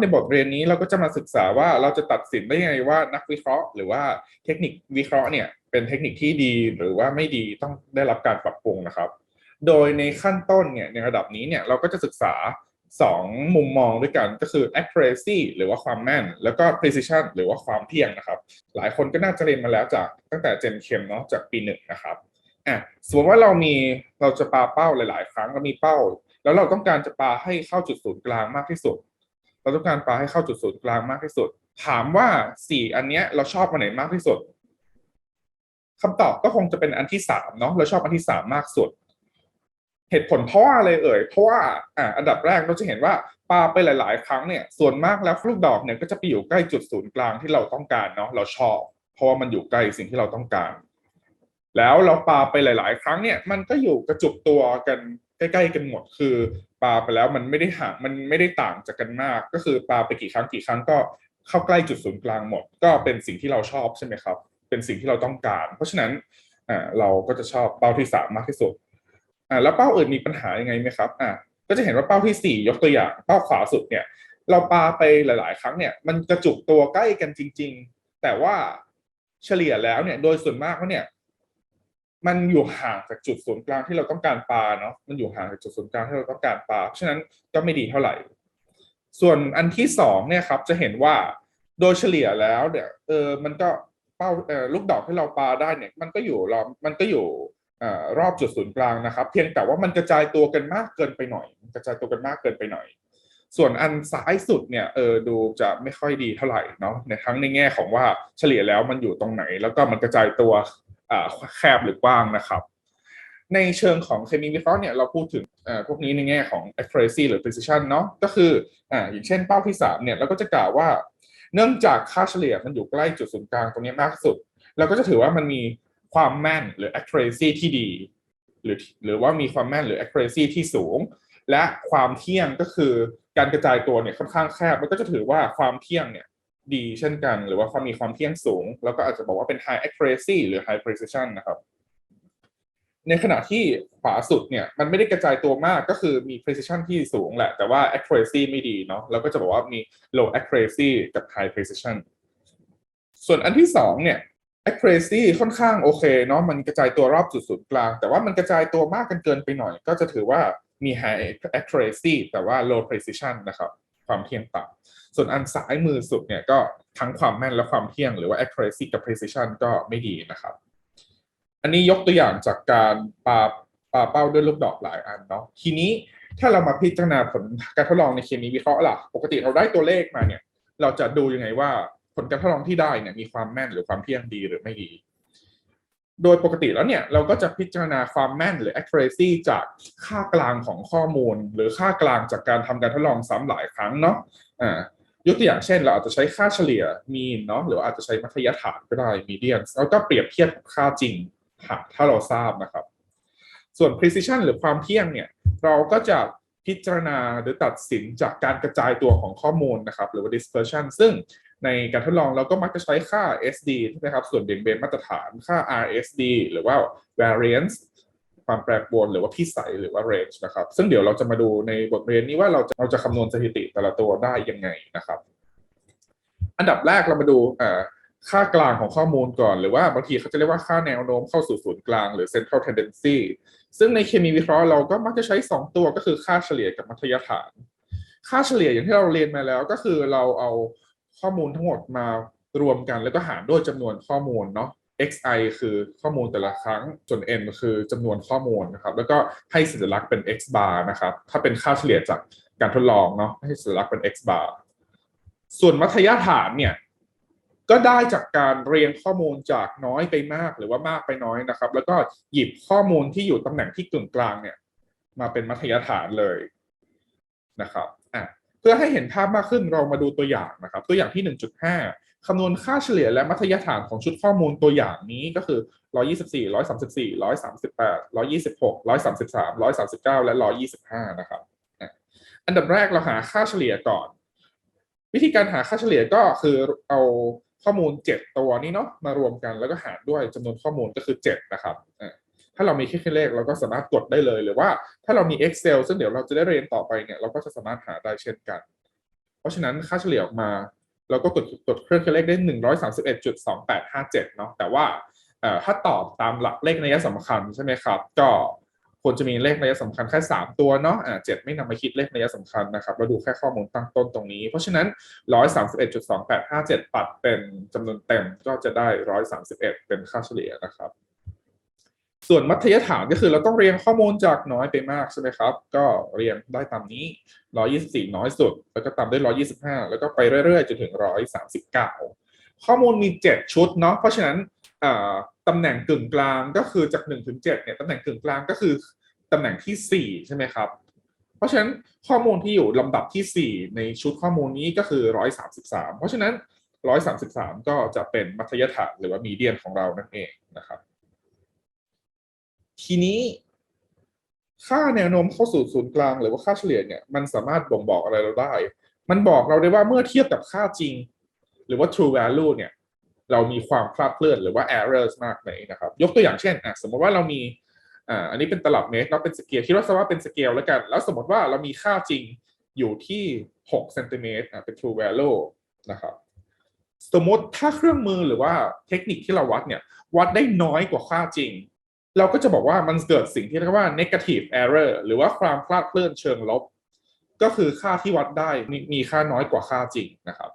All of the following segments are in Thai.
ในบทเรียนนี้เราก็จะมาศึกษาว่าเราจะตัดสินได้ยังไงว่านักวิเคราะห์ หรือว่าเทคนิควิเคราะห์เนี่ยเป็นเทคนิคที่ดีหรือว่าไม่ดีต้องได้รับการปรับปรุงนะครับ โดยในขั้นต้นเนี่ยในระดับนี้เนี่ยเราก็จะศึกษา 2 มุมมองด้วยกันก็คือ accuracy หรือว่าความแม่น แล้วก็ precision หรือว่าความเที่ยงนะครับ หลายคนก็น่าจะเรียนมาแล้วจากตั้งแต่เจนเคมเนาะจากปีหนึ่งนะครับอะสมมติว่าเรามีเราจะปาเป้าหลาย ๆ ครั้งเรามีเป้า แล้วเราต้องการจะปาให้เข้าจุดศูนย์กลางมากที่สุด เราต้องการปลาให้เข้าจุดศูนย์กลางมากที่สุด ถามว่าสี่อันเนี้ยเราชอบอันไหนมากที่สุดคำตอบก็คงจะเป็นอันที่สามเนาะเราชอบอันที่สามมากสุด เหตุผลเพราะว่าอะไรเอ่ยเพราะว่าอ่าอันดับแรกเราจะเห็นว่าปลาไปหลาย ๆ ครั้งเนี่ยส่วนมากแล้วลูกดอกเนี่ยก็จะไปอยู่ใกล้จุดศูนย์กลางที่เราต้องการเนาะเราชอบ เพราะว่ามันอยู่ใกล้สิ่งที่เราต้องการ แล้วเราปลาไปหลาย ๆ ครั้งเนี่ยมันก็อยู่กระจุกตัวกัน ใกล้ๆกันหมดคือปลาไปแล้วมันไม่ได้ห่างมันไม่ได้ต่างจากกันมาก ก็คือปลาไปกี่ครั้งกี่ครั้งก็เข้าใกล้จุดศูนย์กลางหมด ก็เป็นสิ่งที่เราชอบใช่ไหมครับ เป็นสิ่งที่เราต้องการ เพราะฉะนั้นอ่าเราก็จะชอบเป้าที่สามมากที่สุดอ่าแล้วเป้าอื่นมีปัญหายังไงไหมครับอ่าก็จะเห็นว่าเป้าที่สี่ยกตัวอย่างเป้าขวาสุดเนี่ย เราปาไปหลาย ๆ ครั้งเนี่ย มันกระจุกตัวใกล้กันจริง ๆ แต่ว่าเฉลี่ยแล้วเนี่ยโดยส่วนมากแล้วเนี่ย มันอยู่ห่างจากจุดศูนย์กลางที่เราต้องการปาเนาะมันอยู่ห่างจากจุดศูนย์กลางที่เราต้องการปาเพราะฉะนั้นก็ไม่ดีเท่าไหร่ ส่วนอันที่สองเนี่ยครับจะเห็นว่าโดยเฉลี่ยแล้วเนี่ยเออมันก็เป้าเออลูกดอกที่เราปาได้เนี่ย มันก็อยู่รอบมันก็อยู่อรอบจุดศูนย์กลางนะครับ เพียงแต่ว่ามันกระจายตัวกันมากเกินไปหน่อย กระจายตัวกันมากเกินไปหน่อย ส่วนอันซ้ายสุดเนี่ยเออดูจะไม่ค่อยดีเท่าไหร่เนาะในทั้งในแง่ของว่าเฉลี่ยแล้วมันอยู่ตรงไหน แล้วก็มันกระจายตัว แคบหรือกว้างนะครับ ในเชิงของเคมีวิเคราะห์เนี่ยเราพูดถึงพวกนี้ในแง่ของ accuracy หรือ precision เนาะก็คือออย่างเช่นเป้าที่ 3 เนี่ยเราก็จะกล่าวว่า เนื่องจากค่าเฉลี่ยมันอยู่ใกล้จุดศูนย์กลางตรงนี้มากที่สุดเราก็จะถือว่ามันมีความแม่นหรือ accuracy ที่ดี หรือหรือว่ามีความแม่นหรือ accuracy ที่สูง และความเที่ยงก็คือการกระจายตัวเนี่ยค่อนข้างแคบมันก็จะถือว่าความเที่ยงเนี่ย ดีเช่นกัน หรือว่าความมีความเที่ยงสูง แล้วก็อาจจะบอกว่าเป็น high accuracy หรือ high precision นะครับ ในขณะที่ขวาสุดเนี่ยมันไม่ได้กระจายตัวมากก็คือมี precision ที่สูงแหละ แต่ว่า accuracy ไม่ดีเนาะเราก็จะบอกว่ามี low accuracy กับ high precision ส่วนอันที่สองเนี่ย accuracy ค่อนข้างโอเคเนาะมันกระจายตัวรอบจุดศูนย์กลาง แต่ว่ามันกระจายตัวมากกันเกินไปหน่อย ก็จะถือว่ามี high accuracy แต่ว่า low precision นะครับ ความเที่ยงต่ำส่วนอันซ้ายมือสุดเนี่ยก็ทั้งความแม่นและความเที่ยงหรือว่า accuracy กับ precision ก็ไม่ดีนะครับ อันนี้ยกตัวอย่างจากการปาปาเป้าด้วยลูกดอกหลายอันเนาะทีนี้ถ้าเรามาพิจารณาผลการทดลองในเคมีวิเคราะห์ล่ะ ปกติเราได้ตัวเลขมาเนี่ย เราจะดูยังไงว่าผลการทดลองที่ได้เนี่ยมีความแม่นหรือความเที่ยงดีหรือไม่ดี โดยปกติแล้วเนี่ยเราก็จะพิจารณาความแม่นหรือ accuracy จากค่ากลางของข้อมูล หรือค่ากลางจากการทำการทดลองซ้ำหลายครั้งเนาะอ่ายกตัวอย่างเช่น เราอาจจะใช้ค่าเฉลี่ยมีนเนาะหรืออาจจะใช้มัธยฐานก็ได้ median แล้วก็เปรียบเทียบกับค่าจริงถ้าเราทราบนะครับ ส่วน precision หรือความเที่ยงเนี่ยเราก็จะพิจารณาหรือตัดสินจากการกระจายตัวของข้อมูลนะครับ หรือว่า dispersion ซึ่ง ในการทดลองเราก็มักจะใช้ค่า SD นะครับ ส่วนเบี่ยงเบนมาตรฐานค่า RSD หรือว่า variance ความแปรปรวนหรือว่าพิสัยหรือว่า range นะครับ ซึ่งเดี๋ยวเราจะมาดูในบทเรียนนี้ว่าเราจะเราจะคำนวณสถิติแต่ละตัวได้ยังไงนะครับ อันดับแรกเรามาดูค่ากลางของข้อมูลก่อน หรือว่าบางทีเขาจะเรียกว่าค่าแนวโน้มเข้าสู่ศูนย์กลางหรือ central tendency ซึ่งในเคมีวิเคราะห์เราก็มักจะใช้ 2 ตัวก็คือค่าเฉลี่ยกับมัธยฐาน ค่าเฉลี่ยอย่างที่เราเรียนมาแล้วก็คือเราเอา ข้อมูลทั้งหมดมารวมกันแล้วก็หารด้วยจำนวนข้อมูลเนาะ xi คือข้อมูลแต่ละครั้งจน n คือจำนวนข้อมูลนะครับ แล้วก็ให้สัญลักษณ์เป็น x bar นะครับ ถ้าเป็นค่าเฉลี่ยจากการทดลองเนาะ ให้สัญลักษณ์เป็น x bar ส่วนมัธยฐานเนี่ย ก็ได้จากการเรียงข้อมูลจากน้อยไปมากหรือว่ามากไปน้อยนะครับ แล้วก็หยิบข้อมูลที่อยู่ตำแหน่งที่กึ่งกลางเนี่ย มาเป็นมัธยฐานเลยนะครับ อะ เพื่อให้เห็นภาพมากขึ้นเรามาดูตัวอย่างนะครับ ตัวอย่างที่ 1.5 คำนวณค่าเฉลี่ยและมัธยฐานของชุดข้อมูลตัวอย่างนี้ก็คือ 124 134 138 126 133 139 และ 125 นะครับ อันดับแรกเราหาค่าเฉลี่ยก่อน วิธีการหาค่าเฉลี่ยก็คือเอาข้อมูล 7 ตัวนี้เนาะมารวมกันแล้วก็หารด้วยจำนวนข้อมูลก็คือ 7 นะครับ ถ้าเรามีแค่เลขเราก็สามารถกดได้เลยหรือว่าถ้าเรามี Excel ซึ่งเดี๋ยวเราจะได้เรียนต่อไปเนี่ยเราก็จะสามารถหาได้เช่นกัน เพราะฉะนั้นค่าเฉลี่ยออกมา เราก็กดกดเครื่องคิดเลขได้หนึ่งร้อยสามสิบเอ็ดจุดสองแปดห้าเจ็ดเนาะแต่ว่าถ้าตอบตามหลักเลขนัยสำคัญใช่ไหมครับ ก็ควรจะมีเลขนัยสำคัญแค่สามตัวเนาะอ่าเจ็ดไม่นำมาคิดเลขนัยสำคัญนะครับเราดูแค่ข้อมูลตั้งต้นตรงนี้ เพราะฉะนั้นร้อยสามสิบเอ็ดจุดสองแปดห้าเจ็ดปัดเป็นจำนวนเต็มก็จะได้ร้อยสามสิบเอ็ดเป็นค่าเฉลี่ยนะครับ ส่วนมัธยฐานก็คือเราต้องเรียงข้อมูลจากน้อยไปมากใช่ไหมครับ ก็เรียงได้ตามนี้ 124 น้อยสุด แล้วก็ตามด้วย 125 แล้วก็ไปเรื่อยๆ จนถึง 139 ข้อมูลมี 7 ชุดเนาะ เพราะฉะนั้นตำแหน่งกึ่งกลางก็คือจาก1ถึง7เนี่ยตำแหน่งกึ่งกลางก็คือตำแหน่งที่ 4 ใช่ไหมครับ เพราะฉะนั้นข้อมูลที่อยู่ลำดับทีสี่4 ในชุดข้อมูลนี้ก็คือ 133 เพราะฉะนั้น 133 ก็จะเป็นมัธยฐานหรือว่ามีเดียนของเรานั่นเองนะครับ ทีนี้ ค่าแนวโน้มเข้าสู่ศูนย์กลางหรือว่าค่าเฉลี่ยเนี่ยมันสามารถบ่งบอกอะไรเราได้ มันบอกเราได้ว่าเมื่อเทียบกับค่าจริง หรือว่า true value เนี่ย เรามีความคลาดเคลื่อนหรือว่า errors มากไหนนะครับ ยกตัวอย่างเช่นอะสมมติว่าเรามีอ่าอันนี้เป็นตลับเมตรแล้วเป็นสเกลคิดว่าซะว่าเป็นสเกลแล้วกัน แล้วสมมติว่าเรามีค่าจริงอยู่ที่6เซนติเมตรอะเป็น true value นะครับสมมติถ้าเครื่องมือหรือว่าเทคนิคที่เราวัดเนี่ย วัดได้น้อยกว่าค่าจริง เราก็จะบอกว่ามันเกิดสิ่งที่เรียกว่า negative error หรือว่าความคลาดเคลื่อนเชิงลบ ก็คือค่าที่วัดได้มีมีค่าน้อยกว่าค่าจริงนะครับ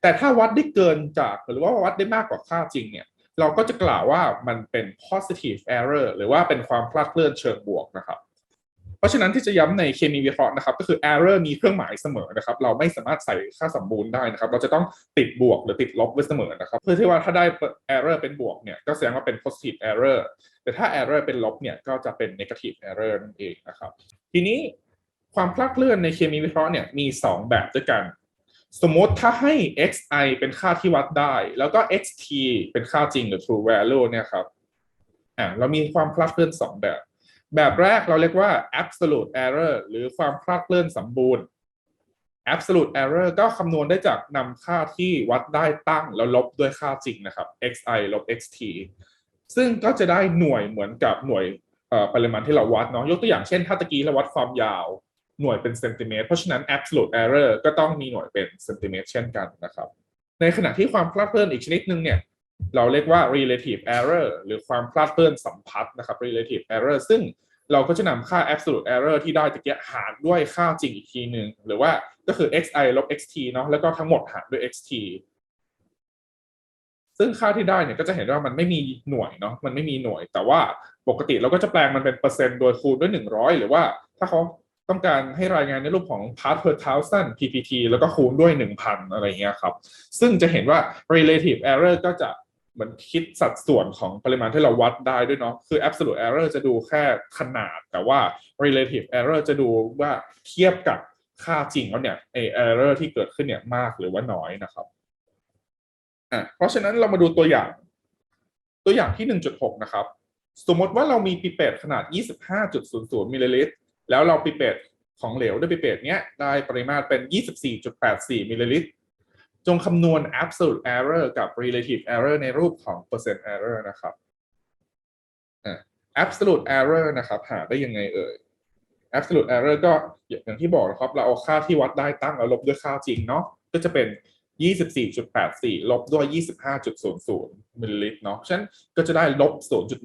แต่ถ้าวัดได้เกินจากหรือว่าวัดได้มากกว่าค่าจริงเนี่ยเราก็จะกล่าวว่ามันเป็น positive error หรือว่าเป็นความคลาดเคลื่อนเชิงบวกนะครับ เพราะฉะนั้นที่จะย้ำในเคมีวิเคราะห์นะครับ ก็คือ error มีเครื่องหมายเสมอนะครับ เราไม่สามารถใส่ค่าสมบูรณ์ได้นะครับ เราจะต้องติดบวกหรือติดลบไว้เสมอนะครับ เพื่อที่ว่าถ้าได้ error เป็นบวกเนี่ยก็แสดงว่าเป็น positive error แต่ถ้า error เป็นลบเนี่ยก็จะเป็น negative error นั่นเองนะครับ ทีนี้ความคลาดเคลื่อนในเคมีวิเคราะห์เนี่ยมี 2 แบบด้วยกัน สมมติถ้าให้ xi เป็นค่าที่วัดได้ แล้วก็ xt เป็นค่าจริงหรือ true value เนี่ยครับอ่าเรามีความคลาดเคลื่อน 2 แบบ แบบแรกเราเรียกว่า absolute error หรือความคลาดเคลื่อนสมบูรณ์ absolute error ก็คำนวณได้จากนำค่าที่วัดได้ตั้งแล้วลบด้วยค่าจริงนะครับ xi ลบ xt ซึ่งก็จะได้หน่วยเหมือนกับหน่วยปริมาณที่เราวัดเนาะยกตัวอย่างเช่นถ้าตะกี้เราวัดความยาวหน่วยเป็นเซนติเมตรเพราะฉะนั้น absolute error ก็ต้องมีหน่วยเป็นเซนติเมตรเช่นกันนะครับ ในขณะที่ความคลาดเคลื่อนอีกชนิดหนึ่งเนี่ยเราเรียกว่า relative error หรือความคลาดเคลื่อนสัมพัทธ์นะครับ relative error ซึ่งเราก็จะนำค่า absolute error ที่ได้ตะเกียหารด้วยค่าจริงอีกทีหนึ่งหรือว่าก็คือ xi ลบ xt เนาะแล้วก็ทั้งหมดหารด้วย xt ซึ่งค่าที่ได้เนี่ยก็จะเห็นว่ามันไม่มีหน่วยเนาะมันไม่มีหน่วย แต่ว่าปกติเราก็จะแปลงมันเป็นเปอร์เซ็นต์โดยคูณด้วย 100 หรือว่าถ้าเขาต้องการให้รายงานในรูปของ part per thousand ppt แล้วก็คูณด้วย 1,000 อะไรเงี้ยครับ ซึ่งจะเห็นว่า relative error ก็จะเหมือนคิดสัดส่วนของปริมาณที่เราวัดได้ด้วยเนาะคือ absolute error จะดูแค่ขนาด แต่ว่า relative error จะดูว่าเทียบกับค่าจริงแล้วเนี่ยไอ error ที่เกิดขึ้นเนี่ยมากหรือว่าน้อยนะครับ อะเพราะฉะนั้นเรามาดูตัวอย่าง ตัวอย่างที่ 1.6 นะครับ สมมติว่าเรามีปิเปตขนาด 25.00มิลลิลิตร แล้วเราปิเปตของเหลวด้วยปิเปตเนี้ยได้ปริมาตรเป็น 24.84มิลลิลิตร จงคำนวณ absolute error กับ relative error ในรูปของ percent error นะครับอะ absolute error นะครับ หาได้ยังไงเอ่ย absolute error ก็อย่างที่บอกนะครับ เราเอาค่าที่วัดได้ตั้งแล้วลบด้วยค่าจริงเนาะก็จะเป็น 24.84 ลบด้วย 25.00มิลลิลิตรเนาะฉะนั้นก็จะได้ลบ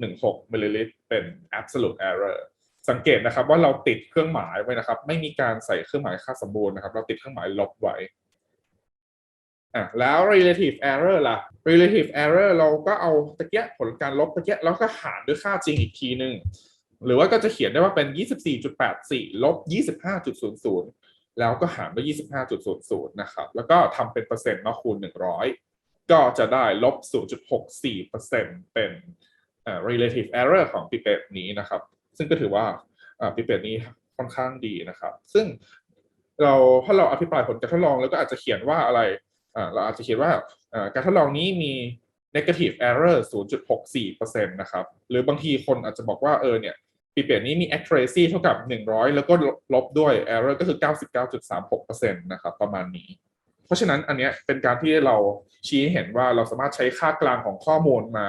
0.16มิลลิลิตรเป็น absolute error สังเกตนะครับว่าเราติดเครื่องหมายไว้นะครับ ไม่มีการใส่เครื่องหมายค่าสมบูรณ์นะครับ เราติดเครื่องหมายลบไว้อะแล้ว relative error ล่ะ relative error เราก็เอาตะเกียผลการลบตะเกียแล้วก็หารด้วยค่าจริงอีกทีหนึ่งหรือว่าก็จะเขียนได้ว่าเป็น 24.84 ลบ 25.00 แล้วก็หารด้วย25.00นะครับแล้วก็ทำเป็นเปอร์เซ็นต์เนาคูณ 100 ก็จะได้ลบ 0.64%เป็นเอ่อ relative error ของปิเปตนี้นะครับ ซึ่งก็ถือว่าปิเปตนี้ค่อนข้างดีนะครับ ซึ่งเราถ้าเราอภิปรายผลการทดลองแล้วก็อาจจะเขียนว่าอะไรเราอาจจะเขียนว่าอ่าการทดลองนี้มี negative error 0.64%นะครับ หรือบางทีคนอาจจะบอกว่าเออเนี่ย ปีเปลี่ยนนี้มี accuracy เท่ากับ 100 แล้วก็ลบด้วย error ก็คือ 99.36%นะครับประมาณนี้ เพราะฉะนั้นอันเนี้ยเป็นการที่เราชี้เห็นว่าเราสามารถใช้ค่ากลางของข้อมูลมา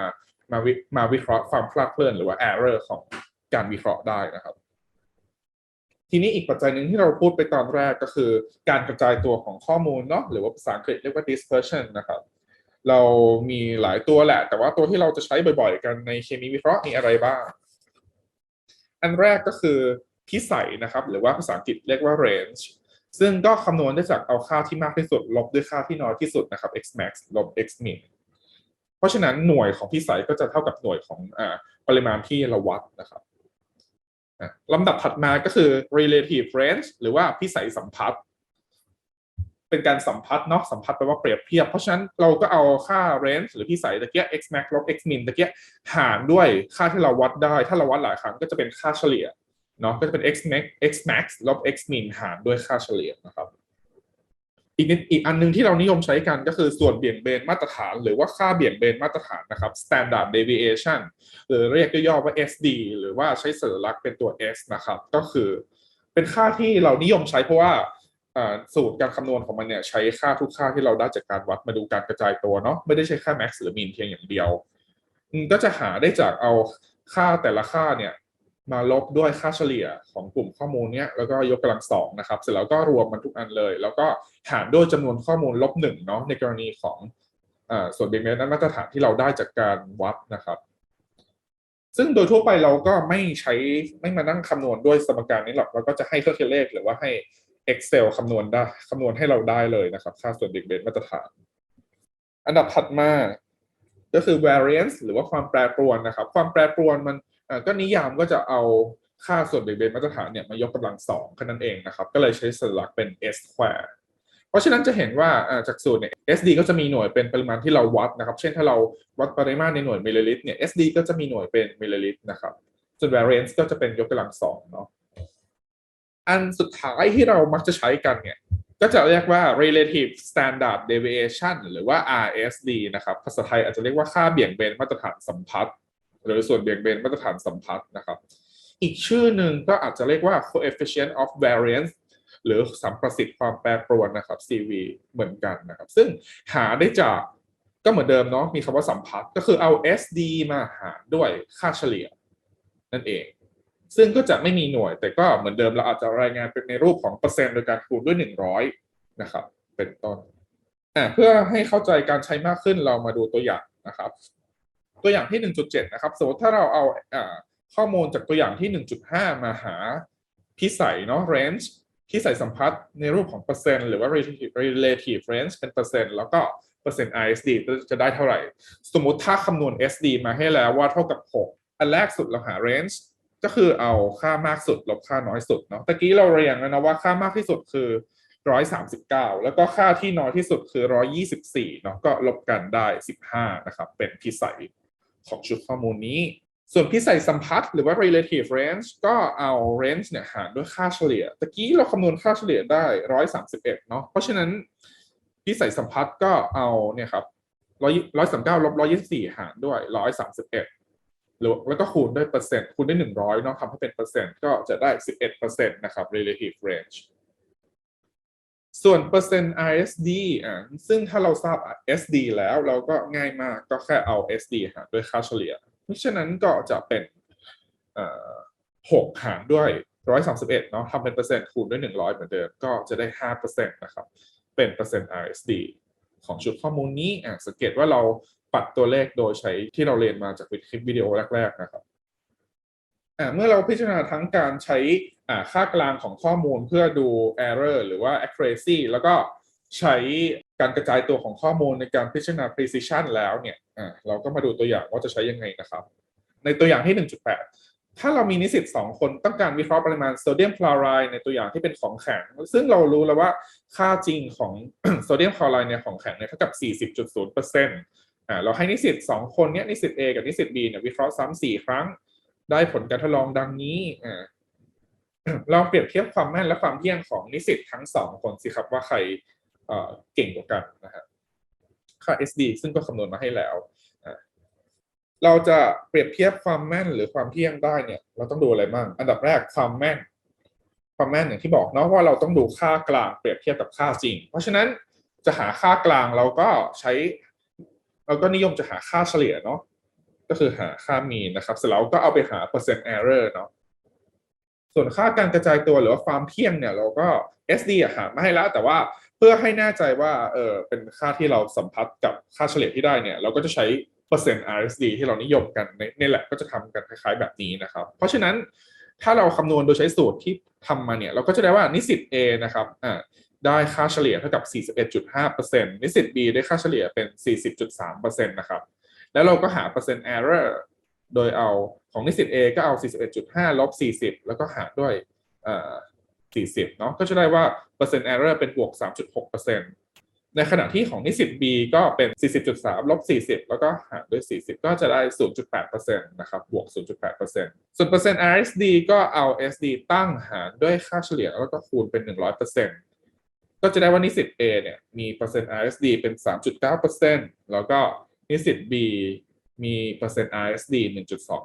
มาวิมาวิเคราะห์ความคลาดเคลื่อนหรือว่า error ของการวิเคราะห์ได้นะครับ ทีนี้อีกปัจจัยหนึ่งที่เราพูดไปตอนแรกก็คือ การกระจายตัวของข้อมูลเนาะหรือว่าภาษาอังกฤษเรียกว่า dispersion นะครับเรามีหลายตัวแหละ แต่ว่าตัวที่เราจะใช้บ่อยๆ กันในเคมีวิเคราะห์มีอะไรบ้าง อันแรกก็คือพิสัยนะครับ หรือว่าภาษาอังกฤษเรียกว่า range ซึ่งก็คำนวณได้จากเอาค่าที่มากที่สุด ลบด้วยค่าที่น้อยที่สุดนะครับ x max ลบ x min เพราะฉะนั้นหน่วยของพิสัยก็จะเท่ากับหน่วยของอาปริมาณที่เราวัดนะครับอะลำดับถัดมาก็คือ relative range หรือว่าพิสัยสัมพัทธ์ เป็นการสัมพัทธ์เนาะสัมพัทธ์แปลว่าเปรียบเทียบ เพราะฉะนั้นเราก็เอาค่า range หรือพิสัยตะเกีย x max ลบ x min ตะเกียหารด้วยค่าที่เราวัดได้ ถ้าเราวัดหลายครั้งก็จะเป็นค่าเฉลี่ยเนาะก็จะเป็น x max x max ลบ x min หารด้วยค่าเฉลี่ยนะครับอีกนิดอีกอันหนึงที่เรานิยมใช้กันก็คือส่วนเบี่ยงเบนมาตรฐาน หรือว่าค่าเบี่ยงเบนมาตรฐานนะครับ standard deviation หรือเรียกย่อๆว่า SD หรือว่าใช้สัญลักษณ์เป็นตัว S นะครับ ก็คือเป็นค่าที่เรานิยมใช้เพราะว่า สูตรการคำนวณของมันเนี่ยใช้ค่าทุกค่าที่เราได้จากการวัดมาดูการกระจายตัวเนาะไม่ได้ใช้ค่า max หรือ min เพียงอย่างเดียวก็จะหาได้จากเอาค่าแต่ละค่าเนี่ยมาลบด้วยค่าเฉลี่ยของกลุ่มข้อมูลเนี้ยแล้วก็ยกกำลังสองนะครับเสร็จแล้วก็รวมมันทุกอันเลย แล้วก็หารด้วยจำนวนข้อมูลลบหนึ่งเนาะในกรณีของอส่วนเบี่ยงเบนนั้นมาตรฐานที่เราได้จากการวัดนะครับ ซึ่งโดยทั่วไปเราก็ไม่ใช้ไม่มานั่งคำนวณด้วยสมการนี้หรอกเราก็จะให้เครื่องคิดเลขหรือว่าให้ Excel คำนวณได้คำนวณให้เราได้เลยนะครับ ค่าส่วนเบี่ยงเบนมาตรฐาน อันดับถัดมา ก็คือ variance หรือว่าความแปรปรวนนะครับ ความแปรปรวนมันก็นิยามก็จะเอาค่าส่วนเบี่ยงเบนมาตรฐานเนี่ยมายกกำลังสองแค่นั้นเองนะครับ ก็เลยใช้สัญลักษณ์เป็น s square เพราะฉะนั้นจะเห็นว่าอ่าจากสูตรเนี่ย SD ก็จะมีหน่วยเป็นปริมาณที่เราวัดนะครับ เช่นถ้าเราวัดปริมาณในหน่วยมิลลิลิตรเนี่ย SD ก็จะมีหน่วยเป็นมิลลิลิตรนะครับ ส่วน variance ก็จะเป็นยกกำลังสองเนาะ อันสุดท้ายที่เรามักจะใช้กันเนี่ย ก็จะเรียกว่า relative standard deviation หรือว่า RSD นะครับ ภาษาไทยอาจจะเรียกว่าค่าเบี่ยงเบนมาตรฐานสัมพัทธ์หรือส่วนเบี่ยงเบนมาตรฐานสัมพัทธ์นะครับ อีกชื่อหนึ่งก็อาจจะเรียกว่า coefficient of variance หรือสัมประสิทธิ์ความแปรปรวนนะครับ CV เหมือนกันนะครับ ซึ่งหาได้จากก็เหมือนเดิมเนาะมีคำว่าสัมพัทธ์ก็คือเอา SD มาหารด้วยค่าเฉลี่ยนั่นเอง ซึ่งก็จะไม่มีหน่วย แต่ก็เหมือนเดิมเราอาจจะรายงานเป็นในรูปของเปอร์เซ็นต์โดยการคูณด้วย 100 นะครับ เป็นต้นเพื่อให้เข้าใจการใช้มากขึ้นเรามาดูตัวอย่างนะครับ ตัวอย่างที่ 1.7 นะครับ สมมติถ้าเราเอาอข้อมูลจากตัวอย่างที่ 1.5 มาหาพิสัยเนาะ range พิสัยสัมพัทธ์ในรูปของเปอร์เซ็นต์หรือว่า relative range เป็นเปอร์เซ็นต์แล้วก็เปอร์เซ็นต์ ISD จะได้เท่าไหร่ สมมติถ้าคำนวณ SD มาให้แล้วว่าเท่ากับ 6 อันแรกสุดเราหา range ก็คือเอาค่ามากสุดลบค่าน้อยสุดเนาะตะกี้เราเรียนแล้วนะว่าค่ามากที่สุดคือ139แล้วก็ค่าที่น้อยที่สุดคือ124เนาะก็ลบกันได้15นะครับ เป็นพิสัยของชุดข้อมูลนี้ ส่วนพิสัยสัมพัทธ์หรือว่า relative range ก็เอา range เนี่ยหารด้วยค่าเฉลี่ย ตะกี้เราคำนวณค่าเฉลี่ยได้131เนาะเพราะฉะนั้นพิสัยสัมพัทธ์ก็เอาเนี่ยครับ139ลบ124หารด้วย131 แล้วก็คูณด้วยเปอร์เซ็นต์คูณด้วย100เนาะทำให้เป็นเปอร์เซ็นต์ก็จะได้11%นต์นะครับ relative range ส่วนเปอร์เซ็นต์ ISD อะซึ่งถ้าเราทราบ SD แล้วเราก็ง่ายมากก็แค่เอา SD หารด้วยค่าเฉลี่ย เพราะฉะนั้นก็จะเป็นเอ่อ6หารด้วย131เอ็ดเนาะทำเป็นเปอร์เซ็นต์คูณด้วย100เหมือนเดิมก็จะได้5%นะครับ เป็นเปอร์เซ็นต์ ISD ของชุดข้อมูลนี้อะสังเกตว่าเรา ปัดตัวเลขโดยใช้ที่เราเรียนมาจากคลิปวิดีโอแรกๆนะครับเมื่อเราพิจารณาทั้งการใช้ค่ากลางของข้อมูลเพื่อดู error หรือว่า accuracy แล้วก็ใช้การกระจายตัวของข้อมูลในการพิจารณา precision แล้วเนี่ยเราก็มาดูตัวอย่างว่าจะใช้ยังไงนะครับ ในตัวอย่างที่ 1.8 ถ้าเรามีนิสิต 2 คนต้องการวิเคราะห์ปริมาณโซเดียมคลอไรด์ในตัวอย่างที่เป็นของแข็ง ซึ่งเรารู้แล้วว่าค่าจริงของโซเดียมคลอไรด์ในของแข็งเนี่ยเท่ากับ 40.0% อ่าเราให้นิสิต2คนเนี้ยนิสิต A กับนิสิต B เนี่ยวิเคราะห์ซ้ำ4ครั้ง ได้ผลการทดลองดังนี้อ่าลองเปรียบเทียบความแม่นและความเที่ยงของนิสิตทั้งสองคนสิครับว่าใครเก่งกว่ากันนะฮะค่า SD ซึ่งก็คำนวณมาให้แล้ว เราจะเปรียบเทียบความแม่นหรือความเที่ยงได้เนี่ย เราต้องดูอะไรบ้าง อันดับแรกความแม่น ความแม่นอย่างที่บอกเนาะว่าเราต้องดูค่ากลางเปรียบเทียบกับค่าจริง เพราะฉะนั้นจะหาค่ากลางเราก็ใช้ เราก็นิยมจะหาค่าเฉลี่ยเนาะก็คือหาค่ามีนนะครับ เสร็จแล้วก็เอาไปหาเปอร์เซ็นต์ error เนาะส่วนค่าการกระจายตัวหรือว่าความเที่ยงเนี่ย เราก็ SD อะหามาให้แล้ว แต่ว่าเพื่อให้แน่ใจว่าเออเป็นค่าที่เราสัมพัทธ์กับค่าเฉลี่ยที่ได้เนี่ย เราก็จะใช้เปอร์เซ็นต์ RSD ที่เรานิยมกันในในแลบก็จะทำกันคล้ายๆแบบนี้นะครับ เพราะฉะนั้นถ้าเราคำนวณโดยใช้สูตรที่ทำมาเนี่ย เราก็จะได้ว่านิสิต A นะครับอ่า ได้ค่าเฉลี่ยเท่ากับ 41.5%นิสิต B ได้ค่าเฉลี่ยเป็น 40.3%นะครับ แล้วเราก็หาเปอร์เซ็นต์ error โดยเอาของนิสิต A ก็เอา 41.5ลบ40 แล้วก็หารด้วยเอ่40เนาะ ก็จะได้ว่าเปอร์เซ็นต์ error เป็นบวก 3.6%ในขณะที่ของนิสิต B ก็เป็น 40.3ลบ40 แล้วก็หารด้วย 40 ก็จะได้ 0.8%นะครับ บวก 0.8%ส่วนเปอร์เซ็นต์ RSD ก็เอา SD ตั้งหารด้วยค่าเฉลี่ยแล้วก็คูณเป็น 100% ก็จะได้ว่านิสิต A เนี่ยมีเปอร์เซ็นต์ RSD เป็น 3.9%แล้วก็นิสิต B มีเปอร์เซ็นต์ RSD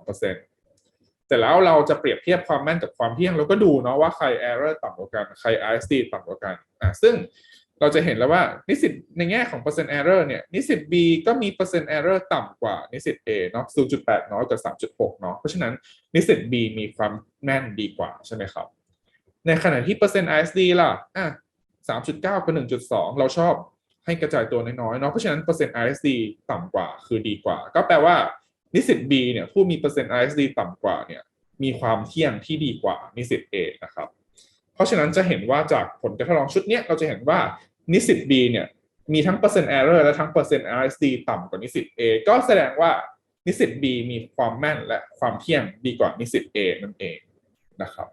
1.2%แต่แล้วเราจะเปรียบเทียบความแม่นกับความเที่ยงเราก็ดูเนาะว่าใคร error ต่ำกว่ากันใคร RSD ต่ำกว่ากันอะซึ่งเราจะเห็นแล้วว่านิสิตในแง่ของเปอร์เซ็นต์ error เนี่ยนิสิต B ก็มีเปอร์เซ็นต์ error ต่ำกว่านิสิต A เนาะ 0.8 น้อยกว่า 3.6 เนาะ เพราะฉะนั้นนิสิต B มีความแม่นดีกว่าใช่ไหมครับ ในขณะที่เปอร์เซ็นต์ RSD ล่ะอะ 3.9กับ1.2 เราชอบให้กระจายตัวน้อยๆเนาะเพราะฉะนั้นเปอร์เซ็นต์ RSD ต่ำกว่าคือดีกว่า ก็แปลว่านิสิต B เนี่ยผู้มีเปอร์เซ็นต์ RSD ต่ำกว่าเนี่ยมีความเที่ยงที่ดีกว่านิสิต A นะครับ เพราะฉะนั้นจะเห็นว่าจากผลการทดลองชุดเนี้ยเราจะเห็นว่านิสิต B เนี่ยมีทั้งเปอร์เซ็นต์ error และทั้งเปอร์เซ็นต์ RSD ต่ำกว่านิสิต A ก็แสดงว่านิสิต B มีความแม่นและความเที่ยงดีกว่านิสิต A นั่นเองนะครับ